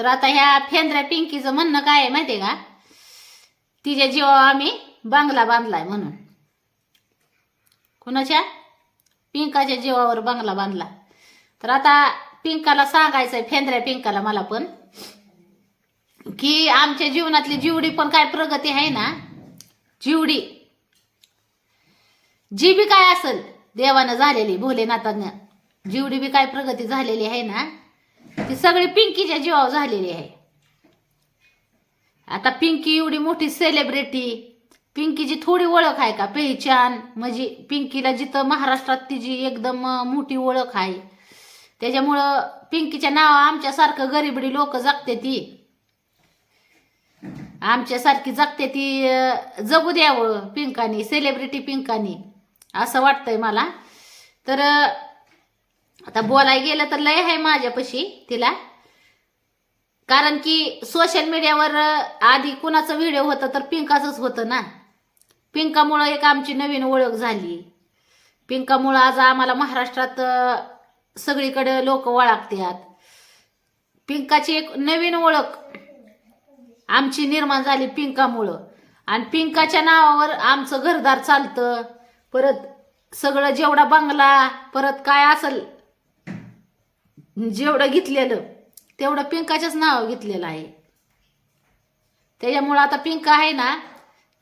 तर आता ह्या फेंद्र्या पिंकीचं म्हणणं काय आहे माहितीये का? तिच्या जीवावर आम्ही बांगला बांधलाय म्हणून. कुणाच्या? पिंकाच्या जीवावर बांगला बांधला. तर आता पिंकाला सांगायचंय फेंद्र्या पिंकाला मला पण की आमच्या जीवनातली जीवडी पण काय प्रगती आहे ना? जीवडी. जी बी काय असेल? देवानं झालेली भोलेनाथानं. जीवडी बी काय प्रगती झालेली आहे ना? ती सगळी पिंकीच्या जीवावर झालेली आहे. आता पिंकी एवढी मोठी सेलिब्रिटी पिंकीची थोडी ओळख आहे का? पेहचान म्हणजे पिंकीला जिथं महाराष्ट्रात तिची एकदम मोठी ओळख आहे. त्याच्यामुळं पिंकीच्या नाव आमच्यासारखं गरीबडी लोक जगते ती. आमच्यासारखी जगते ती जगू द्यावं पिंकानी सेलिब्रिटी पिंकानी असं वाटतंय मला. तर आता बोलाय गेलं तर लय आहे माझ्यापाशी तिला. कारण की सोशल मीडियावर आधी कुणाचं व्हिडिओ होतं तर पिंकाचंच होतं ना. पिंकामुळं एक आमची नवीन ओळख झाली. पिंकामुळं आज आम्हाला महाराष्ट्रात सगळीकडे लोक ओळखतात पिंकाची एक नवीन ओळख आमची निर्माण झाली पिंकामुळं. आणि पिंकाच्या नावावर आमचं घरदार चालतं. परत सगळं जेवढा बंगला परत काय असेल जेवढं घेतलेलं तेवढं पिंकाच्याच नाव घेतलेलं आहे. त्याच्यामुळं आता पिंका आहे ना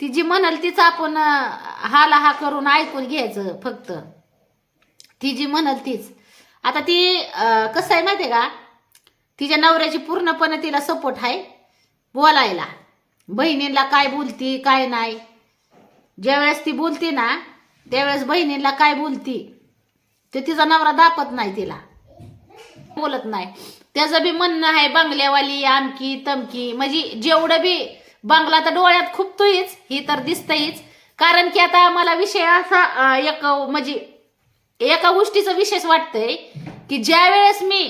ती जी म्हणाल तीच आपण हाला हा करून ऐकून घ्यायचं फक्त. ती जी म्हणाल तीच. आता ती कसं आहे माहितीये का? तिच्या नवऱ्याची पूर्णपणे तिला सपोर्ट आहे बोलायला. बहिणींला काय बोलती काय नाही. ज्यावेळेस ती बोलती ना त्यावेळेस बहिणींला काय बोलती ते तिचा नवरा दापत नाही तिला. बोलत नाही. त्याचं बी म्हणणं आहे बंगल्यावाली आमकी तमकी. म्हणजे जेवढं बी बंगला तर डोळ्यात खुपतोयच ही तर दिसतहीच कारण की आता मला विषय असा एक म्हणजे एका गोष्टीचं विशेष वाटतंय की ज्या वेळेस मी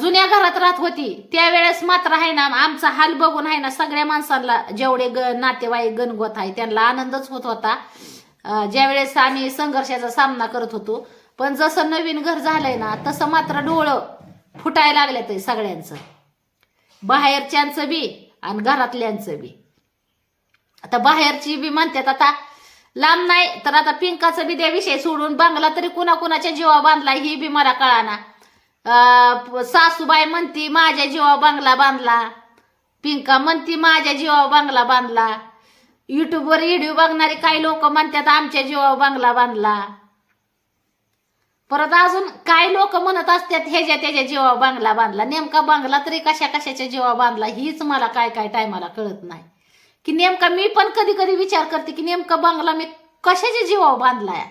जुन्या घरात राहत होती त्यावेळेस मात्र आहे ना आमचा हाल बघून आहे ना सगळ्या माणसांना जेवढे ग नातेवाईक गणगोत आहे त्यांना आनंदच होत होता. ज्यावेळेस आम्ही संघर्षाचा सामना करत होतो पण जसं नवीन घर झालंय ना तसं मात्र डोळं फुटायला लागले ते सगळ्यांचं. बाहेरच्यांचं बी आणि घरातल्यांचं बी. आता बाहेरची बी म्हणतात आता लांब नाही तर आता पिंकाचं बी त्या विषय सोडून बांगला तरी कुणा कुणाच्या जीवा बांधला ही बी मला कळाना. सासूबाई म्हणती माझ्या जीवा बांगला बांधला. पिंका म्हणती माझ्या जीवा बांगला बांधला. युट्यूबवर व्हिडिओ बघणारे काही लोक म्हणतात आमच्या जीवा बांगला बांधला. परत अजून काय लोक म्हणत असतात ह्याच्या त्याच्या जीवा बांगला बांधला नेमका बांगला तरी कशा कशाच्या जीवा बांधला हीच मला काय काय टायमाला कळत नाही. की नेमका मी पण कधी कधी विचार करते की नेमका बांगला मी कशाच्या जीवावर बांधलाय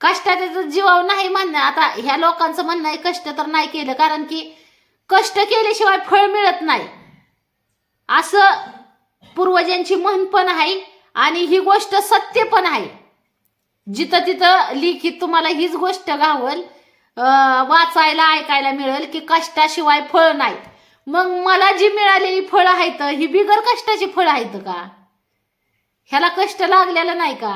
कष्टाच्या जीवावर नाही म्हणणं आता ह्या लोकांचं म्हणणं आहे कष्ट तर नाही केलं कारण की कष्ट केल्याशिवाय फळ मिळत नाही. असं पूर्वजांची म्हण पण आहे आणि ही गोष्ट सत्य पण आहे. जिथं तिथं लिखित तुम्हाला हीच गोष्ट गावल वाचायला ऐकायला मिळेल की कष्टाशिवाय फळ नाहीत. मग मला जी मिळालेली फळं आहेत ही बिगर कष्टाची फळं आहेत का? ह्याला कष्ट लागलेलं नाही का?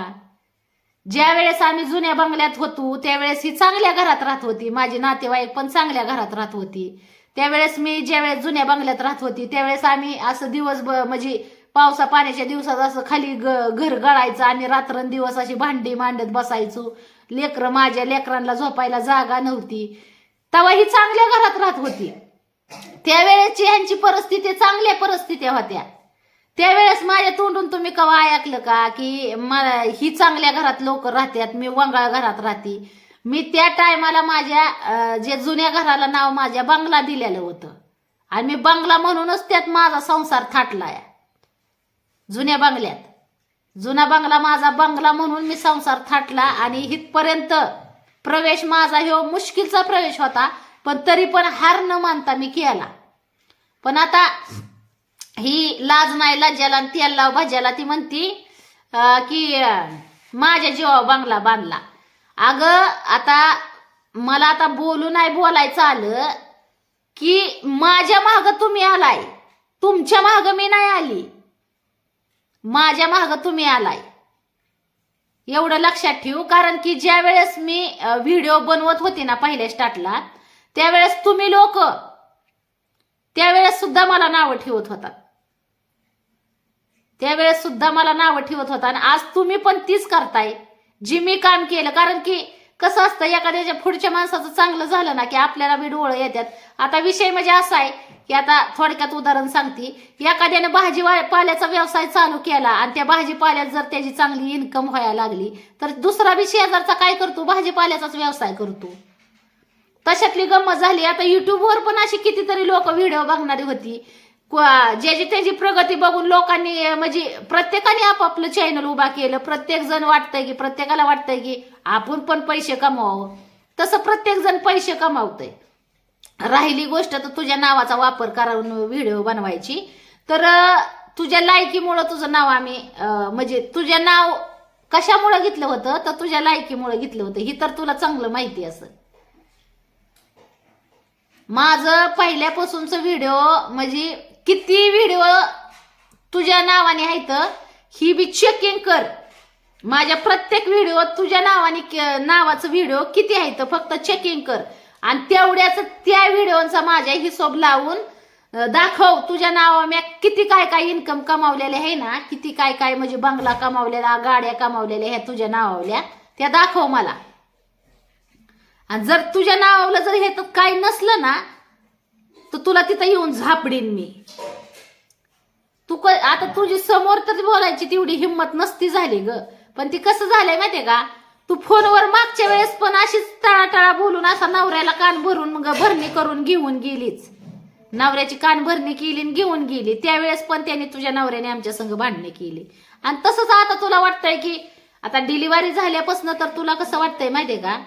ज्या वेळेस आम्ही जुन्या बंगल्यात होतो त्यावेळेस ही चांगल्या घरात राहत होती. माझी नातेवाईक पण चांगल्या घरात राहत होती. त्यावेळेस मी ज्यावेळेस जुन्या बंगल्यात राहत होती त्यावेळेस आम्ही असं दिवसभर म्हणजे पावसा पाण्याच्या दिवसात असं खाली ग घर गळायचं आणि रात्रंदिवस अशी भांडी मांडत बसायचो. लेकरं माझ्या लेकरांना झोपायला जागा नव्हती. तेव्हा ही चांगल्या घरात राहत होती. त्यावेळेची ह्यांची परिस्थिती चांगल्या परिस्थित्या होत्या. त्यावेळेस माझ्या तोंडून तुम्ही कवा ऐकलं का की मला ही चांगल्या घरात लोक राहतात मी वंगाळ घरात राहते. मी त्या टायमाला माझ्या जे जुन्या घराला नाव माझ्या बंगला दिलेलं होतं. आणि मी बंगला म्हणूनच त्यात माझा संसार थाटलाय. जुन्या बंगल्यात. जुना बंगला माझा बंगला म्हणून मी संसार थाटला आणि इथपर्यंत प्रवेश माझा ह्यो मुश्किलचा प्रवेश होता पण तरी पण हार न मानता मी केला. पण आता ही लाज नाही लज्जाला आणि तेल लाव भाज्याला ती म्हणती की माझ्या जीवा बंगला बांधला. अगं आता मला आता बोलू नाही बोलायचं आलं की माझ्या माग तुम्ही आलाय. तुमच्या माग मी नाही आली. माझ्या माग तुम्ही आलाय. एवढं लक्षात ठेवू कारण की ज्या वेळेस मी व्हिडिओ बनवत होते ना पहिल्या स्टार्टला त्यावेळेस तुम्ही लोक त्यावेळेस सुद्धा मला नावं ठेवत होता त्यावेळेस सुद्धा मला नावं ठेवत होता आणि आज तुम्ही पण तीच करताय जी मी काम केलं. कारण की कसं असतं एखाद्याच्या पुढच्या माणसाचं चांगलं झालं ना की आपल्याला बी डोळं येतात आता विषय म्हणजे असा आहे की आता थोडक्यात उदाहरण सांगते. एखाद्याने भाजी पाल्याचा व्यवसाय चालू केला आणि त्या भाजीपाल्यात जर त्याची चांगली इन्कम व्हायला लागली तर दुसरा बी शेजारचा काय करतो? भाजीपाल्याचाच व्यवसाय करतो. तशातली गंमत झाली. आता युट्यूबवर पण अशी कितीतरी लोक व्हिडिओ बघणारी होती. ज्याची त्याची प्रगती बघून लोकांनी म्हणजे प्रत्येकाने आपापलं चॅनल उभा केलं. प्रत्येक जण वाटतंय की प्रत्येकाला वाटतंय की आपण पण पैसे कमवावं. तसं प्रत्येक जण पैसे कमावतंय. राहिली गोष्ट तर तुझ्या नावाचा वापर करून व्हिडिओ बनवायची. तर तुझ्या लायकीमुळं तुझं नाव आम्ही म्हणजे तुझ्या नाव कशामुळं घेतलं होतं? तर तुझ्या लायकीमुळं घेतलं होतं. ही तर तुला चांगलं माहिती असं. माझं पहिल्यापासूनचं व्हिडिओ म्हणजे किती व्हिडिओ तुझ्या नावाने आहेत ही बी चेकिंग कर. माझ्या प्रत्येक व्हिडिओ तुझ्या नावाने नावाचं व्हिडिओ किती आहेत फक्त चेकिंग कर. आणि तेवढ्याच त्या व्हिडिओचा माझ्या हिशोब लावून दाखव तुझ्या नावा मी किती काय काय इन्कम कमावलेले आहे ना किती काय काय म्हणजे बंगला कमावलेला गाड्या कमावलेल्या ह्या तुझ्या नावावल्या त्या दाखव मला. आणि जर तुझ्या नावाला जर हे तर काय नसलं ना तर तुला तिथं येऊन झापडीन मी. आता तुझी समोर तर बोलायची तेवढी हिंमत नसती झाली ग. पण ती कसं झालंय माहितीये का? तू फोनवर मागच्या वेळेस पण अशीच टाळाटाळा बोलून असा नवऱ्याला कान भरून ग भरणी करून घेऊन गेलीच. नवऱ्याची कान भरणी केली आणि घेऊन गेली. त्यावेळेस पण त्याने तुझ्या नवऱ्याने आमच्या संग भांडणी केली. आणि तसंच आता तुला वाटतंय की आता डिलिव्हरी झाल्यापासून तर तुला कसं वाटतंय माहितीये का?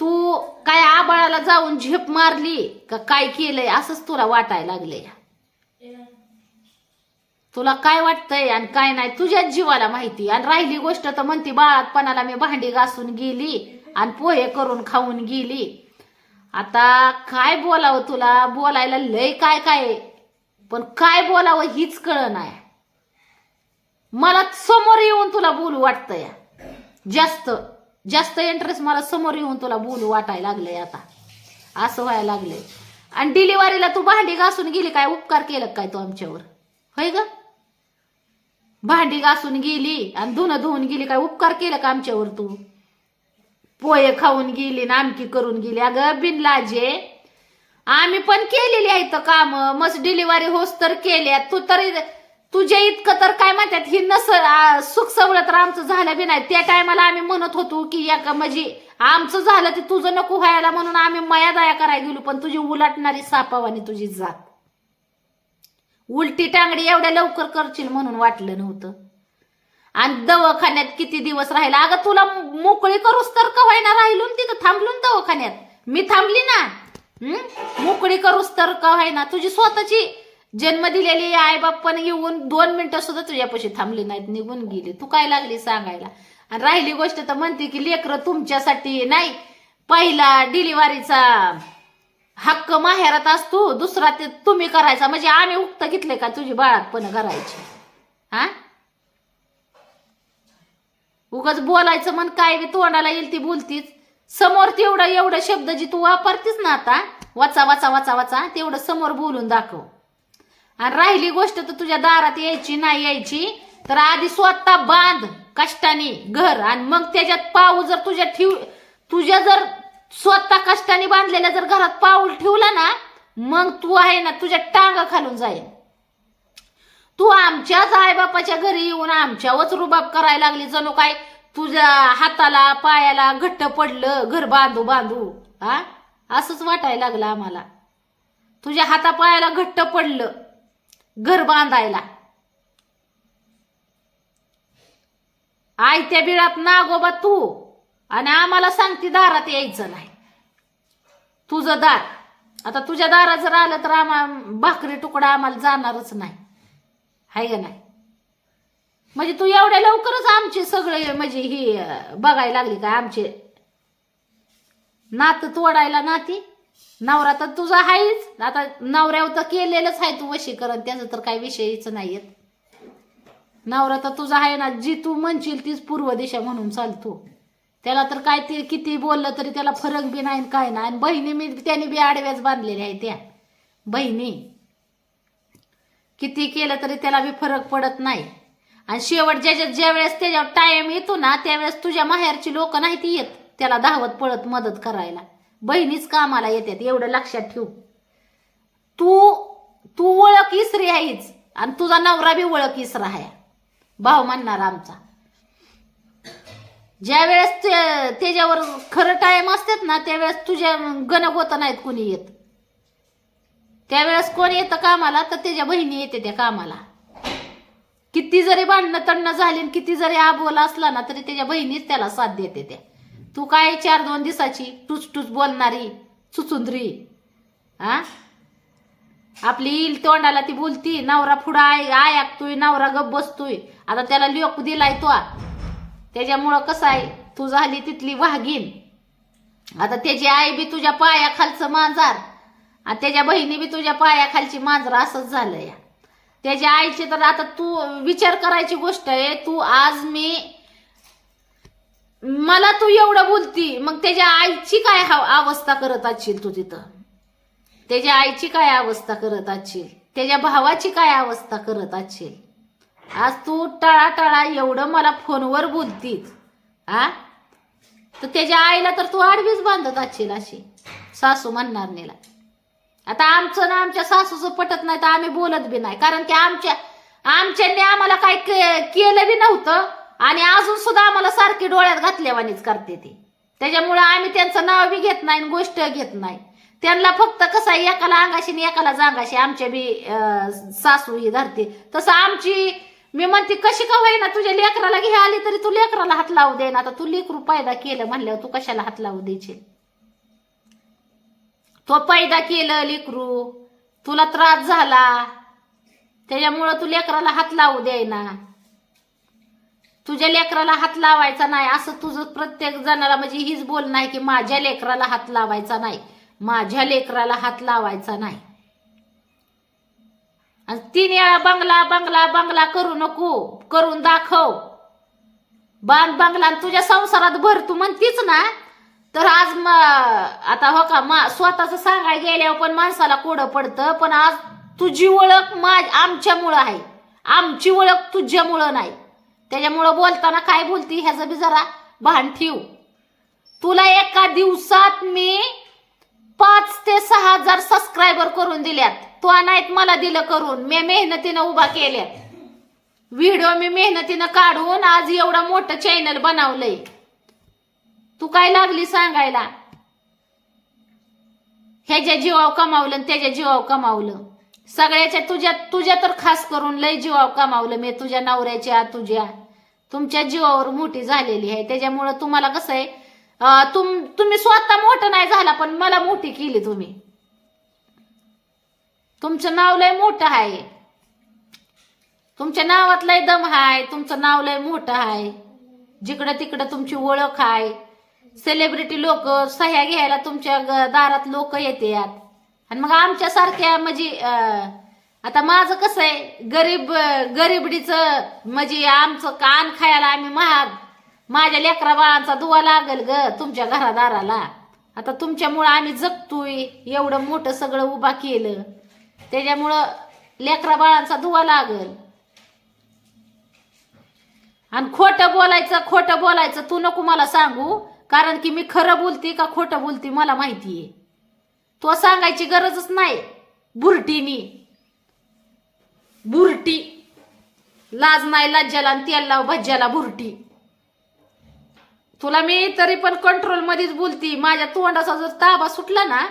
तू काय आबाळाला जाऊन झेप मारली का काय केलंय असंच तुला वाटायला लागलंय. तुला काय वाटतंय आणि काय नाही तुझ्याच जीवाला माहिती. आणि राहिली गोष्ट तर म्हणती बाळातपणाला मी भांडी घासून गेली आणि पोहे करून खाऊन गेली. आता काय बोलावं तुला? बोलायला लय काय काय पण काय बोलावं हीच कळ नाही. मला समोर येऊन तुला बोलू वाटतंय. जास्त जास्त इंटरेस्ट मला समोर येऊन तुला बोलू वाटायला लागलंय आता. असं व्हायला लागलंय. आणि डिलिव्हरीला तू भांडी घासून गेली काय उपकार केलं काय तू आमच्यावर? होय ग? भांडी घासून गेली आणि धुणं धुवून गेली. काय उपकार केला का आमच्यावर तू? पोहे खाऊन गेली ना आमकी करून गेली. अगं बिनलाजे आम्ही पण केलेली आहेत काम. मस्त डिलिव्हरी होस तर केल्या. तू तरी तुझ्या इतकं तर काय म्हणतात ही नस सुख सवलत तर आमचं झालं बी नाही. त्या टायमाला आम्ही म्हणत होतो की या म्हणजे आमचं झालं ते तुझं नको व्हायला म्हणून आम्ही मया दया करायला गेलो. पण तुझी उलटणारी सापावानी तुझी जात. उलटी टांगडी एवढ्या लवकर करशील म्हणून वाटलं नव्हतं. आणि दवाखान्यात किती दिवस राहिला? अगं तुला मोकळी करूस तर का व्हायना राहिलो तिथं? थांबलो ना दवाखान्यात? मी थांबली ना. मोकळी करूस तर व्हायना तुझी स्वतःची जन्म दिलेली आई बाप पण येऊन दोन मिनिटं सुद्धा तुझ्यापाशी थांबली नाहीत निघून गेली. तू काय लागली सांगायला? आणि राहिली गोष्ट तर म्हणते की लेकरं तुमच्यासाठी नाही पहिला डिलिव्हरीचा हक्क माहेरात असतो दुसरा ते तुम्ही करायचा. म्हणजे आम्ही उक्त घेतले का तुझी बाळातपण करायची? हा? उगाच बोलायचं मन काय बी तोंडाला येईल ती बोलतीच. समोर तेवढं एवढं शब्द जी तू वापरतीस ना आता वाचा वाचा वाचा वाचा तेवढं समोर बोलून दाखव. आणि राहिली गोष्ट तर तुझ्या दारात यायची नाही यायची तर आधी स्वतः बांध कष्टाने घर. आणि मग त्याच्यात पाऊ जर तुझ्या ठेव तुझ्या जर स्वतः कष्टाने बांधलेल्या जर घरात पाऊल ठेवला ना मग तू आहे ना तुझ्या टांगा खालून जाईल तू आमच्याच आईबापाच्या घरी येऊन आमच्यावरच रुबाब करायला लागली जणू काय तुझ्या हाताला पायाला घट्ट पडलं घर बांधू बांधू. हा असंच वाटायला लागलं आम्हाला. तुझ्या हातापायाला घट्ट पडलं घर बांधायला. आयत्या बिळात नागोबा तू. आणि आम्हाला सांगती दारात यायचं नाही. तुझं दार. आता तुझ्या दारात जर आलं तर आम्हा भाकरी तुकडा आम्हाला जाणारच नाही. हाय का नाही? म्हणजे तू एवढ्या लवकरच आमचे सगळे म्हणजे ही बघायला लागली का आमचे? नात तोडायला नाती? नवरा तर तुझा आहेच आता नवऱ्यावर तर केलेलंच आहे तू वशीकरण. त्याचं तर काही विषयच नाहीयेत. नवरा तर तुझा आहे ना जी तू म्हणशील तीच पूर्व दिशा म्हणून चालतो. त्याला तर काय ते किती बोललं तरी त्याला फरक बी नाही आणि काय नाही. आणि बहिणी मी त्याने बी आडव्याच बांधलेल्या आहे त्या. बहिणी. किती केलं तरी त्याला बी फरक पडत नाही. आणि शेवट ज्याच्या ज्या वेळेस त्याच्यावर टाईम येतो ना त्यावेळेस तुझ्या माहेरची लोक नाही ती येत. त्याला धावत पळत मदत करायला. बहिणीच कामाला येतात एवढं लक्षात ठेव. तू तू ओळख इसरी आहेच आणि तुझा नवरा बी ओळख इसरा आहे भाऊ म्हणणार आमचा. ज्या वेळेस ते- त्याच्यावर खरं टाइम असतात ना त्यावेळेस तुझ्या गणगोत नाहीत कोणी येत. त्यावेळेस कोण येतं कामाला तर त्याच्या बहिणी येते त्या कामाला. किती जरी भांडणं तंडणं झाली आणि किती जरी आबोला असला ना तरी त्याच्या बहिणीच त्याला साथ देते त्या. तू काय चार दोन दिवसाची टुच टुच बोलणारी चुचुंद्री हा आपली येईल तोंडाला ती बोलती नवरा पुढं आय आय ऐकतोय नवरा गप बसतोय. आता त्याला लोक दिलाय तो. त्याच्यामुळं कसं आहे तू झाली तिथली वाघीन आता त्याची आई बी तुझ्या पायाखालचं मांजार आणि त्याच्या बहिणी बी तुझ्या पायाखालची मांजर असंच झालं या. त्याच्या आईची तर आता तू विचार करायची गोष्ट आहे तू आज मी मला तू एवढं बोलती मग त्याच्या आईची काय हा- अवस्था करत असशील तू तिथं? त्याच्या आईची काय अवस्था करत असशील? त्याच्या भावाची काय अवस्था करत असशील? आज तू टाळा टाळा एवढं मला फोनवर बोलतीस आ? तर त्याच्या आईला तर तू आडवीच बांधत असशील अशी सासू म्हणणार नेला आता आमचं ना आमच्या सासूचं पटत नाही तर आम्ही बोलत बी नाही. कारण की आमच्या आमच्याने आम्हाला काय केलं बी नव्हतं आणि अजून सुद्धा आम्हाला सारखी डोळ्यात घातल्यावानीच करते ती. त्याच्यामुळं आम्ही त्यांचं नाव बी घेत नाही आणि गोष्ट घेत नाही. त्यांना फक्त कसं आहे एकाला अंगाशी आणि एकाला जांगाशी आमच्या बी सासू ही धरते. तसं आमची मी म्हणते कशी का होईना? तुझ्या लेकराला घे आली तरी तू लेकराला हात लावू दे ना. आता तू लेकरू पैदा केलं म्हणल्यावर तू कशाला हात लावू द्यायचे तो पैदा केलं लेकरू तुला त्रास झाला त्याच्यामुळं तू लेकराला हात लावू द्यायना तुझ्या लेकराला हात लावायचा नाही असं तुझं प्रत्येक जणाला म्हणजे हीच बोल नाही की माझ्या लेकराला हात लावायचा नाही. माझ्या लेकराला हात लावायचा नाही. आणि तीन वेळा बंगला बंगला बंगला करू नको करून दाखव. बांध बंगला आणि तुझ्या संसारात भर तू म्हणतीच ना तर आज म आता हो का मा स्वतःच सांगायला गेल्यावर पण माणसाला कोडं पडतं पण आज तुझी ओळख माझ आमच्यामुळं आहे. आमची ओळख तुझ्यामुळं नाही. त्याच्यामुळं बोलताना काय बोलती ह्याचं बी जरा भान ठेव. तुला एका दिवसात मी पाच ते सहा हजार सबस्क्रायबर करून दिल्यात. तो नाहीत मला दिलं करून. मी मेहनतीनं उभा केल्यात. व्हिडिओ मी मेहनतीनं काढून आज एवढं मोठं चॅनल बनवलंय. तू काय लागली सांगायला? ह्याच्या जीवाव कमावलं आणि त्याच्या जीवाव कमावलं. सगळ्याच्या तुझ्या तुझ्या तर खास करून लय जीवाव कमावलं मी. तुझ्या नवऱ्याच्या तुझ्या. तुमच्या जीवावर मोठी झालेली आहे. त्याच्यामुळं तुम्हाला कसं आहे? अं, तुम तुम्ही स्वतः मोठं नाही झाला पण मला मोठी केली तुम्ही. तुमचं नाव लय मोठं आहे. तुमच्या नावात लय दम आहे तुमचं नाव लय मोठं आहे जिकडं तिकडं तुमची ओळख आहे सेलिब्रिटी लोक सह्या घ्यायला तुमच्या ग- दारात लोक येतात आणि मग आमच्यासारख्या म्हणजे अं, आता माझं कसं आहे गरीब गरीबडीचं म्हणजे आमचं कान खायला आम्ही महाग. माझ्या लेकरा बाळांचा दुवा लागल ग तुमच्या घरादाराला. आता तुमच्यामुळं आम्ही जगतोय. एवढं मोठं सगळं उभा केलं. त्याच्यामुळं लेकरा बाळांचा दुवा लागल. आणि खोटं बोलायचं खोटं बोलायचं तू नको मला सांगू. कारण की मी खरं बोलते का खोटं बोलते मला माहितीये. तो सांगायची गरजच नाही. बुरटीनी. बुरटी. लाज नाही लज्जाला आणि तेल लाव भज्याला बुरटी. तुला मी तरी पण कंट्रोल मध्येच बोलती माझ्या तोंडाचा जर ताबा सुटला ना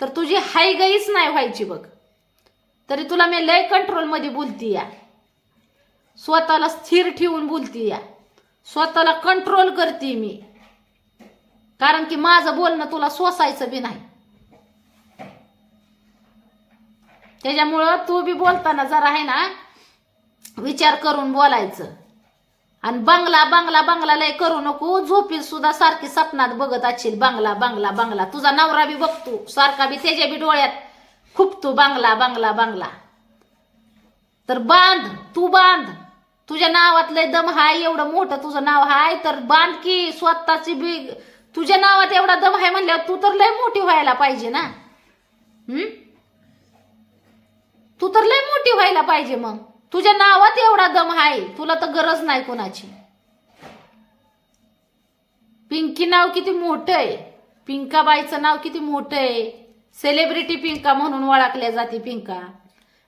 तर तुझी हाय गईच नाही व्हायची बघ. तरी तुला मी लय कंट्रोलमध्ये बोलती या. स्वतःला स्थिर ठेवून बोलती या. स्वतःला कंट्रोल करते मी. कारण की माझं बोलणं तुला सोसायचं बी नाही. त्याच्यामुळं तू बी बोलताना जरा आहे ना विचार करून बोलायचं. आणि बंगला बंगला बंगला लय करू नको. झोपील सुद्धा सारखी सपनात बघत असशील. बंगला बंगला बंगला. तुझा नवरा बी बघतो सारखा बी त्याच्या बी डोळ्यात खुपतो बंगला बंगला बंगला. तर बांध तू बांध. तुझ्या नावात लय दम हाय एवढं मोठं तुझं नाव हाय तर बांध की स्वतःची बी. तुझ्या नावात एवढा दम हाय म्हणल्यावर तू तर लय मोठी व्हायला पाहिजे ना? हम्म? व्हायला पाहिजे मग. तुझ्या नावात एवढा दम आहे तुला तर गरज नाही कोणाची. पिंकी नाव किती मोठं आहे. पिंकाबाईचं नाव किती मोठं आहे. सेलिब्रिटी पिंका म्हणून ओळखल्या जाते पिंका.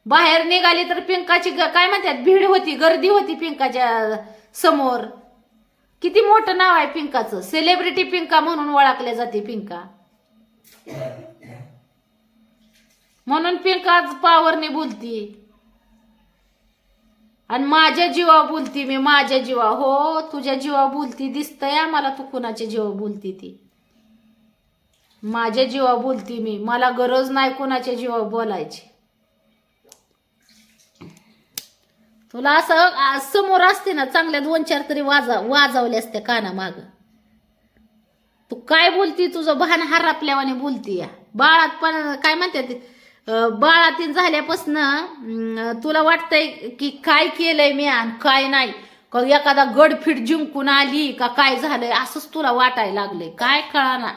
बाहेर निघाली तर पिंकाची ग- काय म्हणतात? भीड होती गर्दी होती पिंकाच्या समोर. किती मोठं नाव आहे पिंकाचं. सेलिब्रिटी पिंका म्हणून ओळखल्या जाते पिंका. म्हणून पिंका आज पावरने बोलती. आणि माझ्या जीवा बोलती मी माझ्या जीवा. हो तुझ्या जीवा बोलती दिसतंय आम्हाला तू कुणाच्या जीवा बोलती ती. माझ्या जीवा बोलती मी मला गरज नाही कुणाच्या जीवा बोलायची. तुला असं समोर असते ना चांगल्या दोन चार तरी वाजा वाजवले असते काना माग तू काय बोलती तुझं भान हरपल्यावाने बोलती या. बाळात पण काय म्हणते बाळातीन झाल्यापासनं तुला वाटतंय की काय केलंय मी आणि काय नाही? का एखादा गडफिट जिंकून आली का काय झालंय? असंच तुला वाटायला लागलंय. काय कळाना?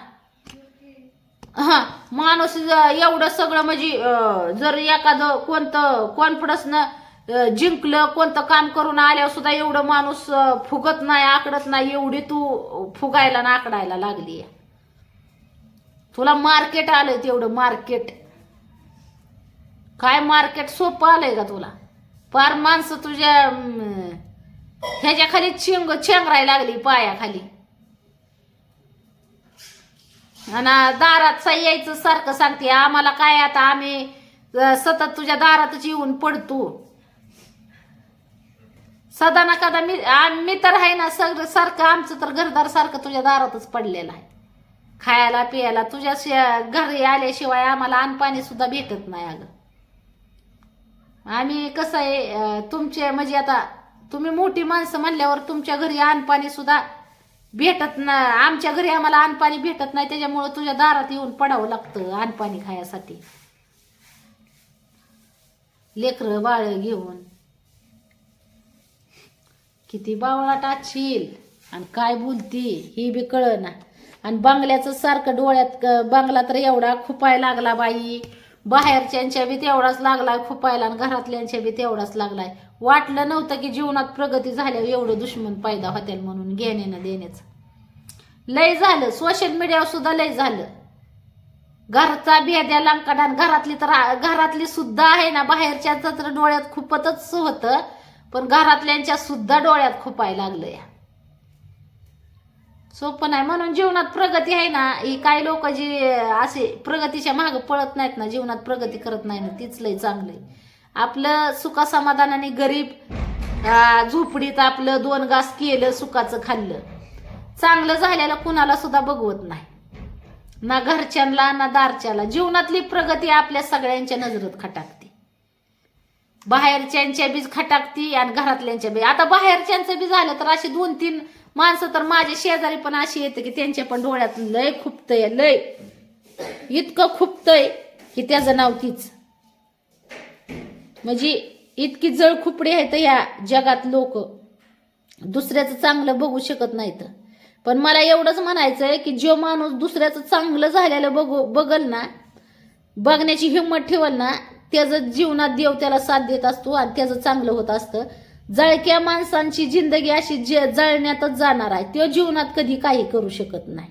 हा माणूस एवढं सगळं म्हणजे जर एखादं कोणतं कॉन्फिडन्सनं जिंकलं कोणतं काम करून आल्यावर सुद्धा एवढं माणूस फुगत नाही आकडत नाही एवढी तू फुगायला ना आकडायला लागली तुला मार्केट आलंय तेवढं मार्केट. काय मार्केट सोपं आलंय का तुला? पार माणसं तुझ्या ह्याच्याखाली ह्याच्या खाली चिंग चेंगरायला लागली पायाखाली. आणि दारात यायचं सारखं सांगते आम्हाला काय आता आम्ही सतत तुझ्या दारातच येऊन पडतो. सदा ना कदा मी आम- मी तर आहे ना सगळं सारखं आमचं तर घरदार सारखं तुझ्या दारातच पडलेलं आहे. खायला पियाला तुझ्या घरी आल्याशिवाय आम्हाला अन्न सुद्धा भेटत नाही अगं. आम्ही कसं आहे तुमचे म्हणजे आता तुम्ही मोठी माणसं म्हणल्यावर तुमच्या घरी अन्न सुद्धा भेटत ना आमच्या घरी आम्हाला अन्नपाणी भेटत नाही त्याच्यामुळं तुझ्या दारात येऊन पडावं लागतं अन्नपाणी खायासाठी. लेकरं बाळ घेऊन. किती बावळा टाकशील आणि काय बोलती ही बी कळना. आणि बंगल्याचं सारखं डोळ्यात क- तर एवढा खुपाय लागला बाई. बाहेरच्यांच्या बी तेवढाच लागलाय खुपायला आणि घरातल्यांच्या बी तेवढाच लागलाय. वाटलं नव्हतं की जीवनात प्रगती झाल्यावर एवढं दुश्मन पैदा होतील म्हणून घेण्यानं देण्याचं लय झालं. सोशल मीडियावर सुद्धा लय झालं. घरचा बेद्या आणि घरातली तर घरातली सुद्धा आहे ना बाहेरच्या तर डोळ्यात खूपच होतं पण घरातल्यांच्या सुद्धा डोळ्यात खुपाय लागलं या. सोपं नाही. म्हणून जीवनात प्रगती आहे ना ही काही लोक जी असे प्रगतीच्या मागं पळत नाहीत ना जीवनात प्रगती करत नाही ना तीच लय चांगलंय आपलं सुखासमाधानाने गरीब झोपडीत आपलं दोन घास केलं सुखाचं खाल्लं. चांगलं झालेलं कुणाला सुद्धा बघवत नाही. ना घरच्यांना ना दारच्याला. जीवनातली प्रगती आपल्या सगळ्यांच्या नजरेत खटाकते. बाहेरच्यांच्या बी खटाकती आणि घरातल्यांच्या बी आता बाहेरच्यांचं बी झालं तर असे दोन तीन माणसं तर माझ्या शेजारी पण अशी येते की त्यांच्या पण डोळ्यात लय खुपतय लय. इतकं खुपतय की त्याचं नाव तीच. म्हणजे इतकी जळ खुपडी आहेत या जगात लोक. दुसऱ्याचं चांगलं बघू शकत नाहीत. पण मला एवढंच म्हणायचंय की जो माणूस दुसऱ्याचं चांगलं झालेलं बघू बघल ना बघण्याची हिंमत ठेवल ना त्याचं जीवनात देव त्याला साथ देत असतो आणि त्याचं चांगलं होत असतं. जळक्या माणसांची जिंदगी अशी जळण्यातच जाणार आहे तो जीवनात कधी काही करू शकत नाही.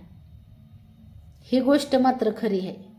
ही गोष्ट मात्र खरी आहे.